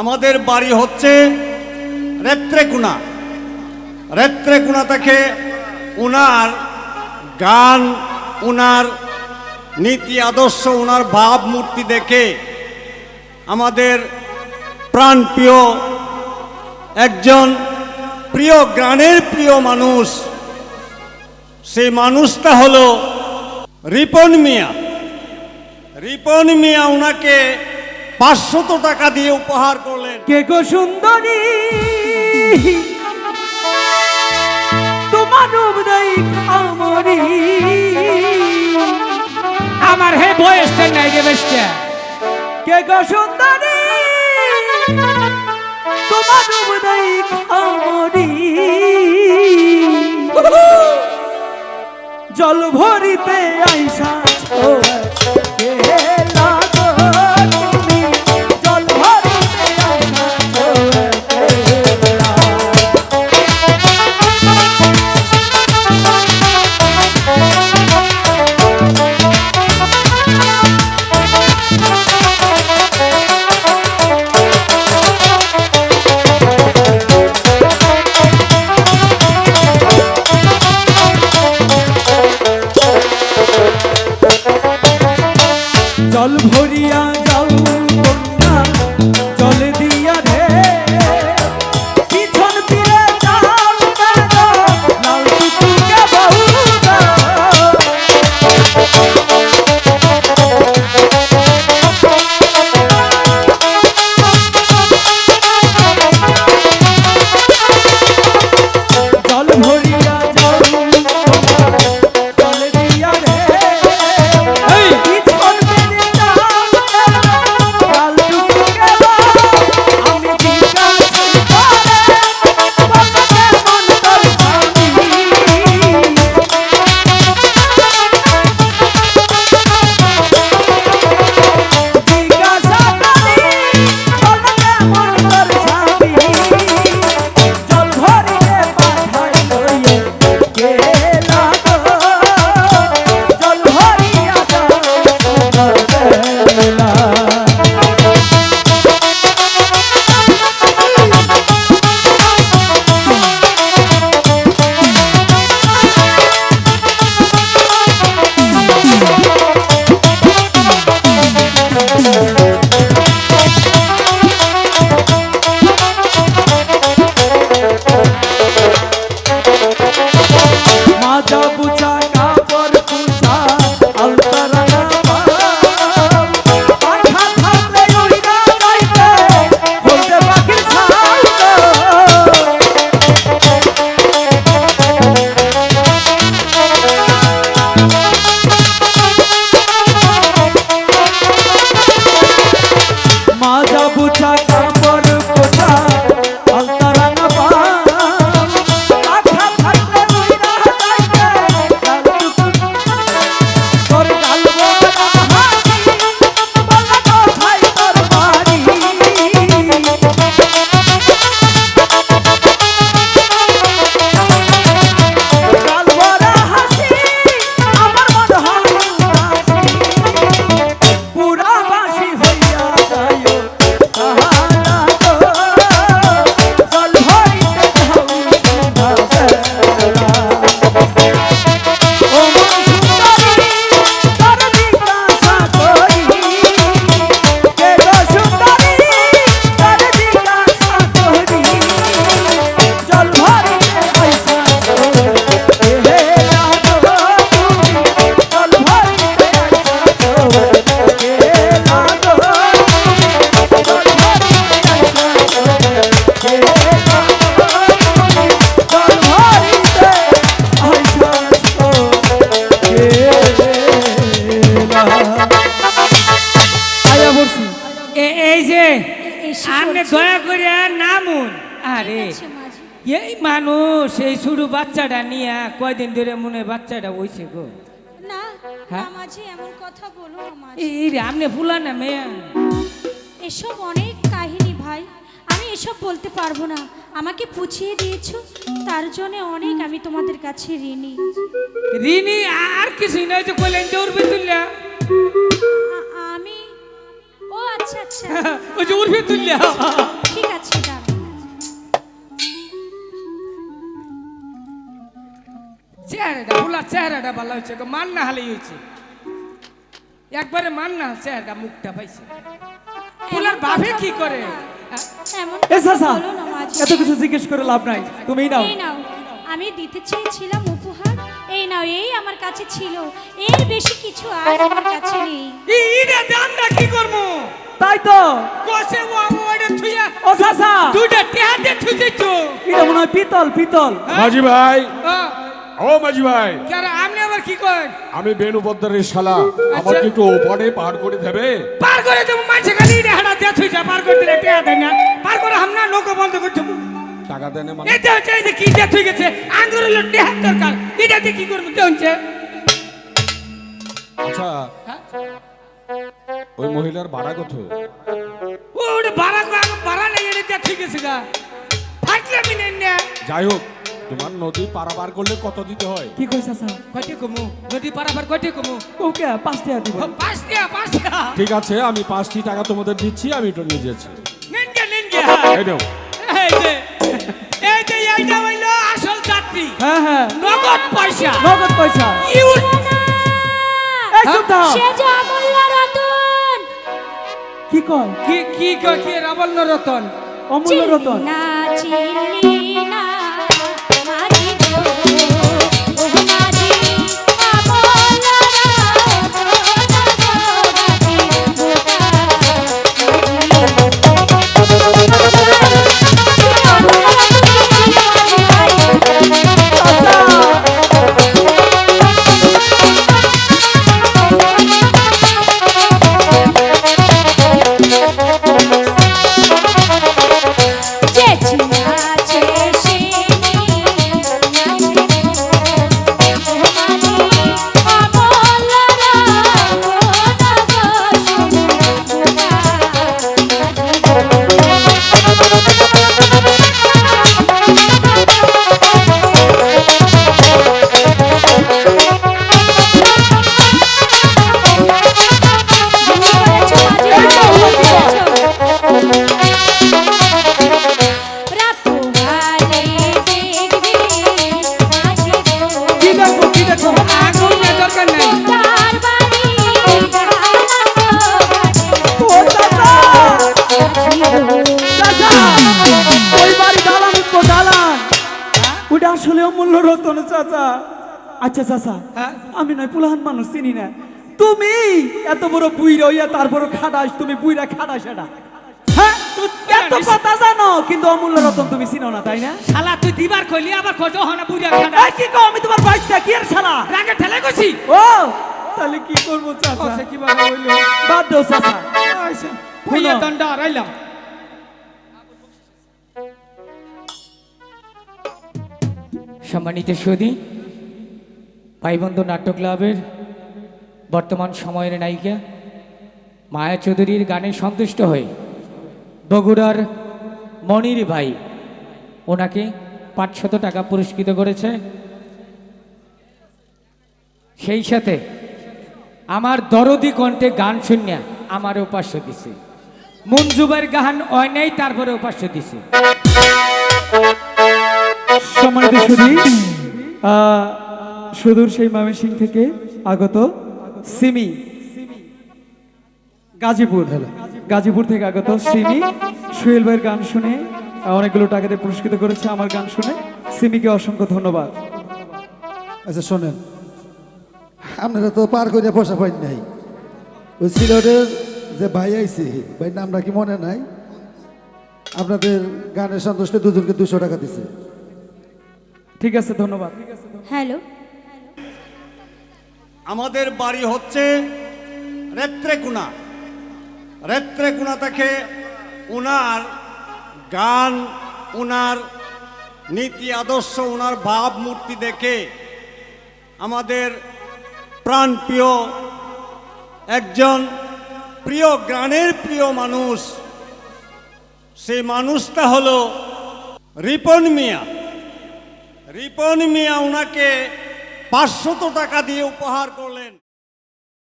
আমাদের বাড়ি হচ্ছে রেত্রেকুনা। রেত্রেকুনা থেকে উনার গান, উনার নীতি, আদর্শ, উনার ভাবমূর্তি দেখে আমাদের প্রাণপ্রিয় একজন প্রিয় গানের প্রিয় মানুষ, সেই মানুষটা হলো রিপন মিয়া। রিপন মিয়া ওনাকে পাঁচশত টাকা দিয়ে উপহার করলেন। কে গো সুন্দরী? তোমার আমরি। হে বয়সটা নাই রে বেশটা। কে গো সুন্দরী? তোমার আমরি। জল ভরিতে আইসা এই মানুষ এই শুরু বাচ্চাটা নিয়ে কয়দিন ধরে মনে বাচ্চাটা হইছে গো। না হ্যাঁ? মাঝি এমন কথা বলো না মাঝি। এই রে আপনি ফুলা না মেয়া। এসব অনেক কাহিনী ভাই। আমি এসব বলতে পারব না। আমাকে পুছিয়ে দিয়েছ তার জন্য অনেক আমি তোমাদের কাছে ঋণী। রিনি আর কিছু নয় তো কইলেন দৌড়বে তুললা আ- আমি ও আচ্ছা আচ্ছা। আচ্ছা ওই যে উর্ফে তুললে চেহারাটা ফুলার চেহারাটা ভালো হয়েছে মান না হালেই হয়েছে। একবারে মান না চেহারাটা মুখটা পাইছে। ফুলার ভাবে কি করে? হ্যাঁ? এত কিছু জিজ্ঞেস করে লাভ নাই তুমিই নাও। এই আমি দিতে চেয়েছিলাম উপহার এই নাও এই আমার কাছে ছিল। এর বেশি কিছু আর আমার কাছে নেই। ই- ইটা দাম না কি করব? তাই তো। কষে ও ওটা থুইয়া ও চাচা দুইটা এটা মনে হয় পিতল পিতল। মাঝি ভাই হ্যাঁ? ও মাঝি ভাই। কেন আপনি আবার কি করেন? আমি বেনু পদ্মারের শালা আমার কি একটু ওপরে পার করে দেবে? পার করে দেবো মাঝে খালি ইটা হাঁটা দিয়ে থুই যা পার করে দিলে টেহা দেয় না। পার করে হামনা নৌকা বন্ধ করতে টাকা দেন মানে? যে হচ্ছে এই যে কি দিয়ে থুই গেছে? আঙ্গুর হলো টেহার দরকার। এটা দিয়ে কি করব হচ্ছে? আচ্ছা। ওই মহিলার ভাড়া কত? ও ওটা ভাড়া করে ভাড়া নেই এটা দিয়ে থুই গেছে গা। ফাটলে আমি নেন না। যাই হোক তোমার নদী পারাবার করলে কত দিতে হয়? কি কই চাচা কয়টি কমু নদী পারাবার কয়টি কমু। ওকে পাঁচ টাকা দিব। পাঁচ দিয়া পাঁচ দিয়া ঠিক আছে আমি পাঁচটি টাকা তোমাদের দিচ্ছি আমি এটা নিয়ে যাচ্ছি। নেন গে নেন গে এই নাও। এই যে এই যে এইটা হইল আসল যাত্রী। হ্যাঁ হ্যাঁ। নগদ পয়সা। নগদ পয়সা। ইউজ এই চুপ থাও। সে যে অমূল্য রতন। কি কয়? কি কি কয় কি রাবণ রতন? অমূল্য রতন। না চিনলি রতন চাচা। আচ্ছা চাচা হ্যাঁ? আমি নয় পুলাহান মানুষ চিনি না। তুমি এত বড় বুইরা হইয়া তারপর খাটাস তুমি বুইরা খাটাস এটা। হ্যাঁ? এত কথা জানো কিন্তু অমূল্য রতন তুমি চিনো না তাই না? শালা তুই দিবার কইলি আবার কত হনা বুড়া খানা কি কও আমি তোমার কি আর শালা? রাগে ঠেলে গেছি? ও তাহলে কি করব চাচা? কি বাবা হইল? বাদ দাও চাচা। আচ্ছা কইয়া দণ্ড হারাইলাম। সম্মানিত সুদী ভাইবন্ধু নাট্য ক্লাবের বর্তমান সময়ের নায়িকা মায়া চৌধুরীর গানে সন্তুষ্ট হয়ে বগুড়ার মনির ভাই ওনাকে পাঁচশত টাকা পুরস্কৃত করেছে। সেই সাথে আমার দরদি কণ্ঠে গান শুনিয়া আমার উপাস্য দিছে। মঞ্জুবের গান নাই তারপরে উপাস্য দিছে। সম্মানিত আহ, সুদূর সেই ময়মনসিং থেকে আগত সিমি গাজীপুর গাজীপুর থেকে আগত সিমি সোহেল ভাইয়ের গান শুনে অনেকগুলো টাকাতে পুরস্কৃত করেছে আমার গান শুনে। সিমিকে অসংখ্য ধন্যবাদ। আচ্ছা শোনেন। আপনারা তো পার করে পোষা পাই নাই। ওই সিলেটের যে ভাই আইছে ভাই নামটা কি মনে নাই? আপনাদের গানের সন্তুষ্টে দুজনকে দুশো টাকা দিছে। ঠিক আছে ধন্যবাদ। হ্যালো। আমাদের বাড়ি হচ্ছে রেত্রেকুনা। রেত্রেকুনা থেকে উনার গান উনার নীতি আদর্শ উনার ভাবমূর্তি দেখে আমাদের প্রাণপ্রিয় একজন প্রিয় গানের প্রিয় মানুষ সেই মানুষটা হলো রিপন মিয়া। রিপন মিয়া ওনাকে পাঁচশত টাকা দিয়ে উপহার করলেন।